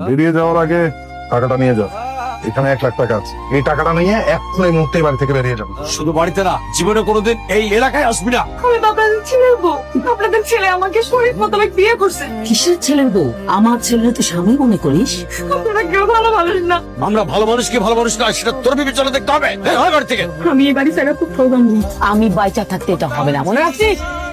বেরিয়ে যাওয়ার আগে টাকাটা নিয়ে যাও। এখানে এক লাখ টাকা আছে। এই টাকাটা নিয়ে এখন এই মুহূর্তে বাড়ি থেকে বেরিয়ে যাবে। শুধু বাড়িতে না জীবনে কোনোদিন এই এলাকায় আসবি না। আমি ছেলের বউ আপনাদের ছেলে আমাকে শরীর মোতাবেক বিয়ে করছে। কিসের ছেলের বউ? আমার ছেলের তো স্বামী মনে করিস? আপনারা কেউ ভালো মানুষ না। আমরা ভালো মানুষকে ভালো মানুষ না সেটা তোর বিবেচনা দেখতে হবে। হয় বাড়ি থেকে। আমি এই বাড়ি ছেড়ে খুব প্রোগ্রাম আমি বাইচা থাকতে এটা হবে না। মনে রাখছিস আমি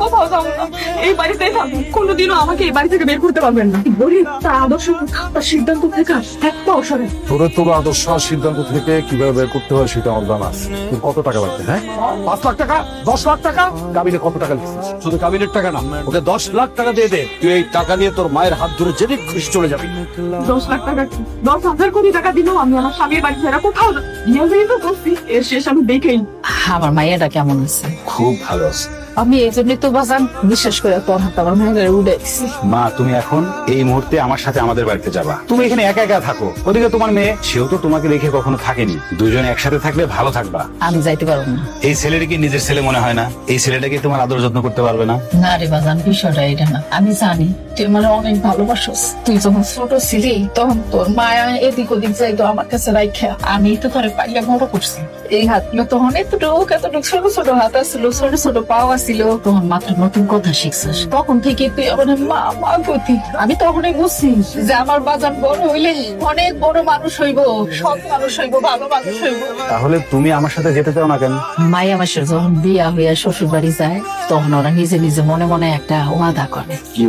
কোথাও যাব না। এই বাড়িতেই থাকব। কোনোদিনও আমাকে এই বাড়ি থেকে বের করতে পারবেন না। গরিব তার আদর্শ তার সিদ্ধান্ত থেকে এক পাও সরে। তোরে তোর আদর্শ আর সিদ্ধান্ত থেকে কীভাবে বের করতে হয় সেটা আমার জানা আছে। তোর কত টাকা লাগবে হ্যাঁ? পাঁচ লাখ টাকা? দশ লাখ টাকা? কাবিনে কত টাকা লিখছিস? শুধু কাবিনের টাকা না ওকে দশ লাখ টাকা দিয়ে দে। তুই এই টাকা নিয়ে তোর মায়ের হাত ধরে যেদিক খুশি চলে যাবি। দশ লাখ টাকা দশ হাজার কোটি টাকা দিলেও আমি আমার স্বামীর বাড়ি ছেড়ে কোথাও তো করছি এর শেষ আমি দেখেই আমার মাইয়াটা কেমন আছে? খুব ভালো আছে। আমি এই জন্যই তো বাজান বিশ্বাস করে হাত আমার উঠে দিছি। মা তুমি এখন এই মুহূর্তে আমার সাথে আমাদের বাড়িতে যাবা। তুমি এখানে একা একা থাকো। ওদিকে তোমার মেয়ে সেও তো তোমাকে রেখে কখনো থাকেনি। দুজনে একসাথে থাকলে ভালো থাকবা। আমি যাইতে পারব না। এই ছেলেটা কি নিজের ছেলে মনে হয় না? এই ছেলেটাকে তোমার আদর যত্ন করতে পারবে না? না রে বাজান বিষয়টা এটা না। আমি জানি তুই আমার অনেক ভালোবাসস। তুই যখন ছোট ছিলি তখন তোর মায়া এদিক ওদিক যাইতো আমার কাছে রাইখা। আমি তো তোরে পাইলে বড় করছি। এই হাতগুলো তখন এতটুক এতটুক ছোট ছোট হাত আসছিল ছোট ছোট পাও আসছিল তখন মাত্র নতুন কথা শিখছিস তখন থেকে তুই আমার মা মা গতি আমি তখনই বুঝছি যে আমার বাজান বড় হইলে অনেক বড় মানুষ হইব সব মানুষ হইব ভালো মানুষ হইব। তাহলে তুমি আমার সাথে যেতে চাও না কেন? মায়া মাসের যখন বিয়া হইয়া শ্বশুর বাড়ি যায় তখন ওরা নিজে নিজে মনে মনে একটা ওয়াদা করে। কি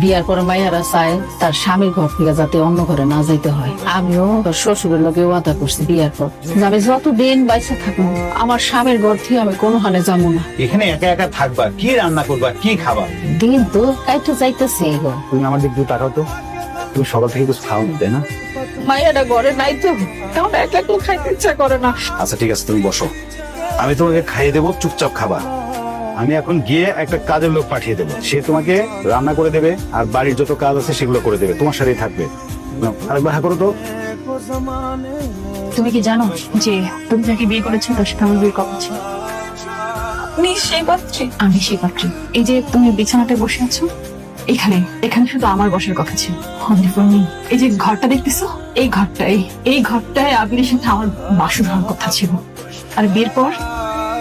বিয়ার পরে মাইয়ারা চায় তার স্বামীর ঘর থেকে যাতে অন্য ঘরে না যাইতে হয়। আমিও শ্বশুরের লোকে ওয়াদা করছি বিয়ার পর। আমি যতদিন বাইসে থাকব আমার স্বামীর ঘর থেকে আমি কোনো হানে যাব না। এখানে একা একা থাকবা কি রান্না করবা কি খাবা? দিন তো যাইতেছে তুমি আমার দিক দিয়ে তাকাও তো। তুমি সকাল থেকে কিছু খাও তাই না? মাইয়াটা ঘরে নাই তো। কারণ এক এক লোক খাইতে ইচ্ছা করে না। আচ্ছা ঠিক আছে তুমি বসো। আমি তোমাকে খাইয়ে দেবো চুপচাপ খাবা। আমি এখন গিয়ে একটা কাজের লোক পাঠিয়ে দেবো। সে তোমাকে রান্না করে দেবে আর বাড়ির যত কাজ আছে সেগুলো করে দেবে। তোমার সাথেই থাকবে। নাও, আরেকবার হা করো তো। তুমি কি জানো যে তুমি যাকে বিয়ে করেছ তার সাথে আমার বিয়ে কবে ছিল? আপনি সেই পাত্রী? আমি সেই পাত্রী। এই যে তুমি বিছানাতে বসে আছো? এখানে এখানে শুধু আমার বসার কথা ছিল। Only for me. এই যে ঘরটা দেখতেছো? এই ঘরটাই এই ঘরটায় আবিরের সাথে আমার বাসু হওয়ার কথা ছিল। আর বিয়ের পর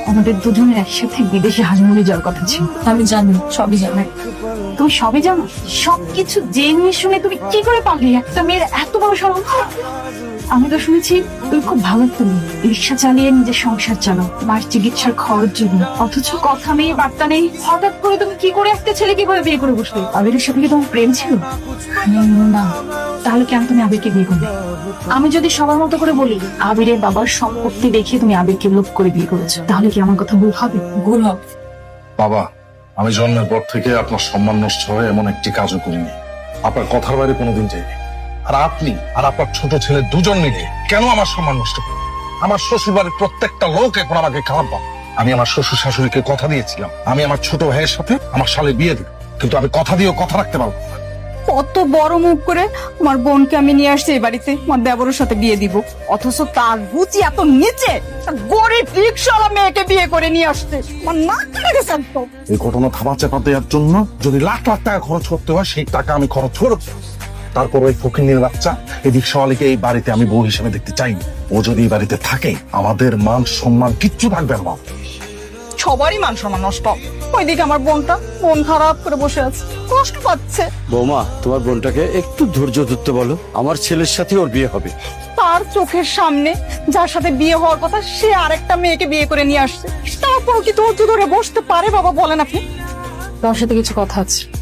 আমাদের দুজনের একসাথে বিদেশে হানিমুনে যাওয়ার কথা ছিল। আমি জানি সবই জানি। তুমি সবই জানো? সবকিছু জেনে শুনে তুমি কি করে একটা মেয়ের এত বড় আমি তো শুনেছি তুমি খুব ভালো তুমি রিক্সা চালিয়ে নিজের সংসার মার চিকিৎসার খরচ জন্য অথচ কথা নেই, বার্তা নেই। হঠাৎ করে তুমি কি করে একটা বিয়ে করে বসলে? আবিরের সাথে কি তোমার প্রেম ছিল? না। তাহলে কেন তুমি আবিরকে বিয়ে করবে আমি যদি সবার মতো করে বলি, আবিরের বাবার সম্পত্তি দেখে তুমি আবিরকে লোভ করে বিয়ে করেছ। তাহলে কি আমার কথা ভুল হবে? ভুল হবে। বাবা আমি জন্মের পর থেকে আপনার সম্মান নষ্ট হয় এমন একটি কাজও করিনি। আপনার কথার বাইরে কোনোদিন যাইনি। আর আপনি আর আপনার ছোট ছেলে দুজন মিলে কেন আমার সম্মান নষ্ট করবেন আমার শ্বশুর বাড়ির প্রত্যেকটা লোক এখন আমাকে খারাপ ভাবে। আমি আমার শ্বশুর শাশুড়িকে কথা দিয়েছিলাম। আমি আমার ছোট ভাইয়ের সাথে আমার শালে বিয়ে দিব কিন্তু আমি কথা দিয়েও কথা রাখতে পারব। কত বড় মুখ করে আমার বোনকে আমি নিয়ে আসছি এই বাড়িতে। আমার দেবরের সাথে বিয়ে দিব। অথচ তার রুচি এত নিচে গরিব রিক্সাওয়ালা মেয়েকে বিয়ে করে নিয়ে আসছে। আমার না গেছে এই ঘটনা থামা চাপা দেওয়ার জন্য যদি লাখ লাখ টাকা খরচ করতে হয়, সেই টাকা আমি খরচ করব তারপর ওই ফকিনের বাচ্চা, এই রিক্সাওয়ালিকে এই বাড়িতে আমি বউ হিসেবে দেখতে চাই। ও যদি এই বাড়িতে থাকে, আমাদের মান সম্মান কিচ্ছু থাকবে না। সবারই মান সম্মান নষ্ট। ওইদিকে আমার বোনটা মন খারাপ করে বসে আছে। কষ্ট পাচ্ছে। বৌমা তোমার বোনটাকে একটু ধৈর্য ধরতে বলো। আমার ছেলের সাথে ওর বিয়ে হবে। তার চোখের সামনে যার সাথে বিয়ে হওয়ার কথা সে আরেকটা মেয়েকে বিয়ে করে নিয়ে আসছে। তারপর কি ধৈর্য ধরে বসতে পারে বাবা বলেন আপনি? তার সাথে কিছু কথা আছে।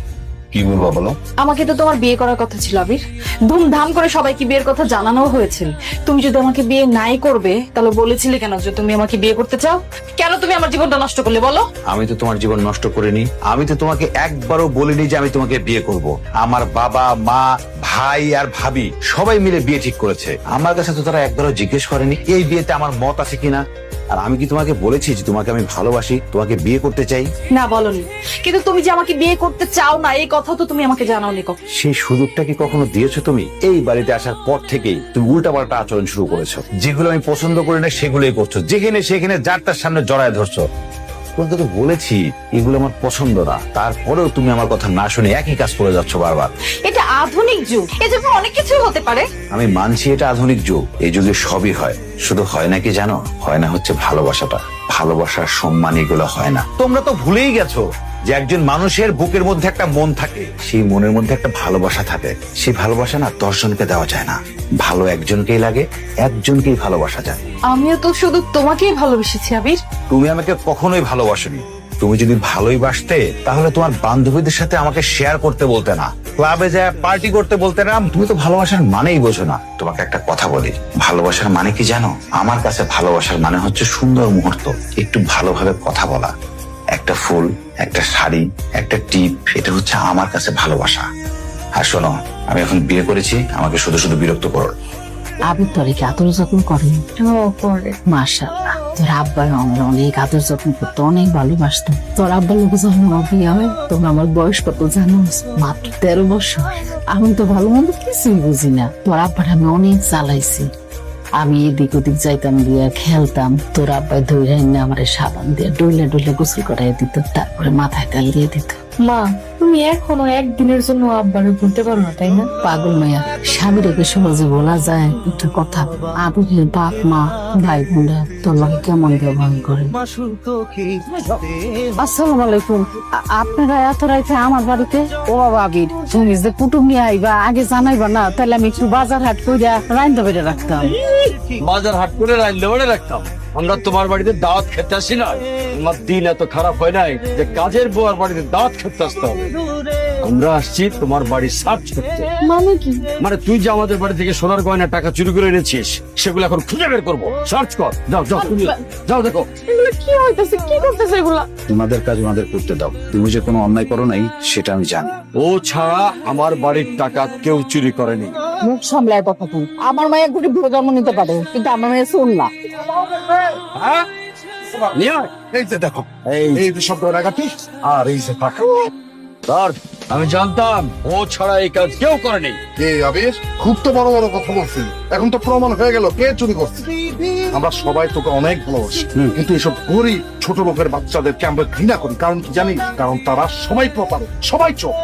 কি বলব বলো? আমাকে তো তোমার বিয়ে করার কথা ছিল আবির। ধুমধাম করে সবাইকে বিয়ের কথা জানানো হয়েছে। তুমি যদি আমাকে বিয়ে নাই করবে তাহলে বলেছিলে কেন যে তুমি আমাকে বিয়ে করতে চাও? কেন তুমি আমার জীবনটা নষ্ট করলে বলো? আমি তো তোমার জীবন নষ্ট করিনি। আমি তো তোমাকে একবারও বলিনি যে আমি তোমাকে বিয়ে করব। আমার বাবা মা ভাই আর ভাবি সবাই মিলে বিয়ে ঠিক করেছে। আমার কাছে তো তারা একবারও জিজ্ঞেস করেনি এই বিয়েতে আমার মত আছে কিনা। আর আমি কি তোমাকে বলেছি যে তোমাকে আমি ভালোবাসি? তোমাকে বিয়ে করতে চাই? না বলনি। কিন্তু তুমি যে আমাকে বিয়ে করতে চাও না এই কথা তো তুমি আমাকে জানাওনি কখন। সেই সুযোগটা কি কখনো দিয়েছ তুমি? এই বাড়িতে আসার পর থেকেই তুমি উল্টাপাল্টা আচরণ শুরু করেছ। যেগুলো আমি পছন্দ করি না সেগুলোই করছ। যেখানে সেখানে যার তার সামনে জড়ায় ধরছো। তোমাকে তো বলেছি এগুলো আমার পছন্দ না। তারপরেও তুমি আমার কথা না শুনে একই কাজ করে যাচ্ছ বারবার। এটা আধুনিক যুগ এ যুগে অনেক কিছু হতে পারে। আমি মানছি এটা আধুনিক যুগ এই যুগে সবই হয়। শুধু হয় না কি জানো? হয় না হচ্ছে ভালোবাসাটা। ভালোবাসার সম্মান এগুলো হয় না। তোমরা তো ভুলেই গেছো যে একজন মানুষের বুকের মধ্যে একটা মন থাকে সেই মনের মধ্যে একটা ভালোবাসা থাকে। সেই ভালোবাসা না দশজনকে দেওয়া যায় না। ভালো একজনকেই লাগে একজনকেই ভালোবাসা যায়। আমিও তো শুধু তোমাকেই ভালোবেসেছি আবির। তুমি আমাকে কখনোই ভালোবাসনি। তুমি যদি ভালোই বাসতে তাহলে তোমার বান্ধবীদের সাথে আমাকে শেয়ার করতে বলতে না। ক্লাবে যায় পার্টি করতে বলতে না। তুমি তো ভালোবাসার মানেই বোঝো না। তোমাকে একটা কথা বলি। ভালোবাসার মানে কি জানো? আমার কাছে ভালোবাসার মানে হচ্ছে সুন্দর মুহূর্ত। একটু ভালোভাবে কথা বলা। একটা ফুল একটা শাড়ি একটা টিপ এটা হচ্ছে আমার কাছে ভালোবাসা। আর শোনো আমি এখন বিয়ে করেছি আমাকে শুধু শুধু বিরক্ত করো। আবির তোরে কি আদর যত্ন করে করে। মাশাআল্লাহ। তোর আব্বাই আমার অনেক আদর যত্ন করতো, অনেক ভালোবাসতো। তোর আব্বার লোক যখন বিয়ে হয়, তখন আমার বয়স কত জানো? মাত্র তেরো বছর। আমি তো ভালো মন্দ কিছুই বুঝি না। তোর আব্বার আমি অনেক চালাইছি। আমি এদিক ওদিক যাইতাম দিয়ে খেলতাম। তোর আব্বাই ধরে আমার সাবান দিয়ে ডইলে ডইলে গোসল করাই দিত, তারপরে মাথায় তেল দিয়ে দিত। মা তুমি এখনও একদিনের জন্য আব্বারে ভুলতে পারো না তাই না? পাগল মায়া স্বামী রেখে সহজে বলা যায় একটা কথা। আবিরের বাপ মা ভাই বোনরা তোর লগে কেমন ব্যবহার করে? আসসালামু আলাইকুম। আপনারা এত রাইতে আমার বাড়িতে? ও বাবা আবির তুমি যে কুটুম নিয়ে আইবা আগে জানাইবা না তাহলে আমি একটু বাজার হাট কইরা রাইন্দা বেড়ে রাখতাম। বাজার হাট করে রাইলে বেড়ে রাখতাম? আমরা তোমার বাড়িতে দাওয়াত খেতে আসি না। তোমার দিন এত খারাপ হয় নাই যে কাজের বউয়ার বাড়িতে দাওয়াত খেতে আসতে হবে। আমরা আসছি তোমার বাড়ি সার্চ করতে। মানে কি? মানে তুই যে আমাদের বাড়ি থেকে সোনার গয়না টাকা চুরি করে এনেছিস সেগুলো এখন খুঁজে বের করব। সার্চ কর। যাও যাও তুমি যাও দেখো। এগুলো কি হইতেছে? কি করতেছে এগুলা? ওনাদের কাজ ওনাদের করতে দাও। তুমি যে কোনো অন্যায় করো নাই সেটা আমি জানি। ও ছাড়া আমার বাড়ির টাকা কেউ চুরি করেনি। মুখ সামলায় কথা তুই আমার মায়ের গুটি ভুলে জন্ম নিতে পারে কিন্তু আমার মেয়ে শুন না। হ্যাঁ। এই যে দেখো এই। শব্দ রাগাটি আর এই যে টাকা আমি জানতাম ও ছাড়া এই কাজ কেউ করেনি কে আবির? খুব তো বড় বড় কথা বলছি। এখন তো প্রমাণ হয়ে গেল কে চুরি করছে। আমরা সবাই তোকে অনেক ভালোবাসি কিন্তু এসব করি ছোট লোকের বাচ্চাদেরকে আমরা ঘৃণা করি। কারণ কি জানি কারণ তারা সবাই প্রতারক সবাই চোখ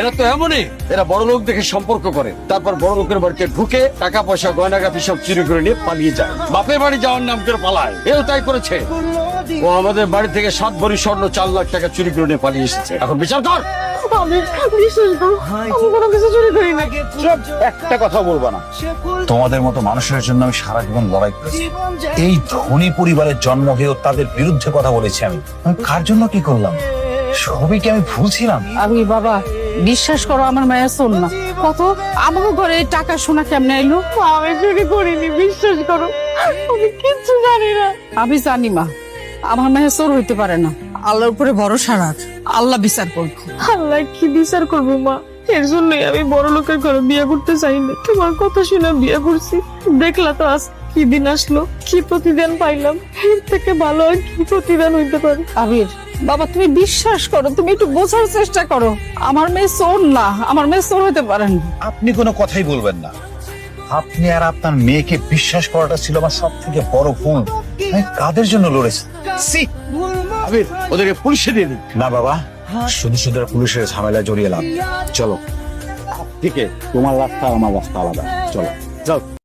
এরা তো এমনই। এরা বড় লোক দেখে সম্পর্ক করে। তারপর বড় লোকের বাড়িতে ঢুকে টাকা পয়সা গয়নাগাটি সব চুরি করে নিয়ে পালিয়ে যায়। বাপের বাড়ি যাওয়ার নাম করে পালায়। এও তাই করেছে। ও আমাদের বাড়ি থেকে সাত ভরি স্বর্ণ চার লাখ টাকা চুরি করে নিয়ে পালিয়ে এসেছে। এখন বিচার কর। একটা কথা বলব না। তোমাদের মতো মানুষের জন্য আমি সারা জীবন লড়াই করেছি। এই ধনী পরিবারের জন্ম হয়েও তাদের বিরুদ্ধে কথা বলেছি আমি কার জন্য কি করলাম? সবই কি আমি ভুল ছিলাম? আমি বাবা বিশ্বাস করো আমার মায়া শোন না কত? আমার ঘরে এই টাকা শোনা কেমনে এলো? আমি চুরি করিনি বিশ্বাস করো। আমি কিচ্ছু জানি না। আমি জানি মা। আমার মায়া চোর হইতে পারে না। আল্লাহর উপরে ভরসা রাখ। আল্লাহ বিচার করবে আল্লাহ কি বিচার করব মা? এর জন্যই আমি বড় লোকের ঘরে বিয়ে করতে চাই না। তোমার কথা শুনে বিয়ে করছি। দেখলা তো আজ কি দিন আসলো কি প্রতিদান পাইলাম। এর থেকে ভালো আর কি প্রতিদান হইতে পারে? আবির বাবা তুমি বিশ্বাস করো তুমি একটু বোঝার চেষ্টা করো। আমার মেয়ে চোর না আমার মেয়ে চোর হতে পারেন আপনি কোনো কথাই বলবেন না। আপনি আর আপনার মেয়েকে বিশ্বাস করাটা ছিল আমার সব থেকে বড় ভুল। আমি কাদের জন্য লড়েছি? সি আবির ওদেরকে পুলিশে দিয়ে দিন। না বাবা শুধু শুধু আর পুলিশের ঝামেলায় জড়িয়ে লাভ চলো। ঠিক তোমার রাস্তা আমার রাস্তা আলাদা। চলো। যাও।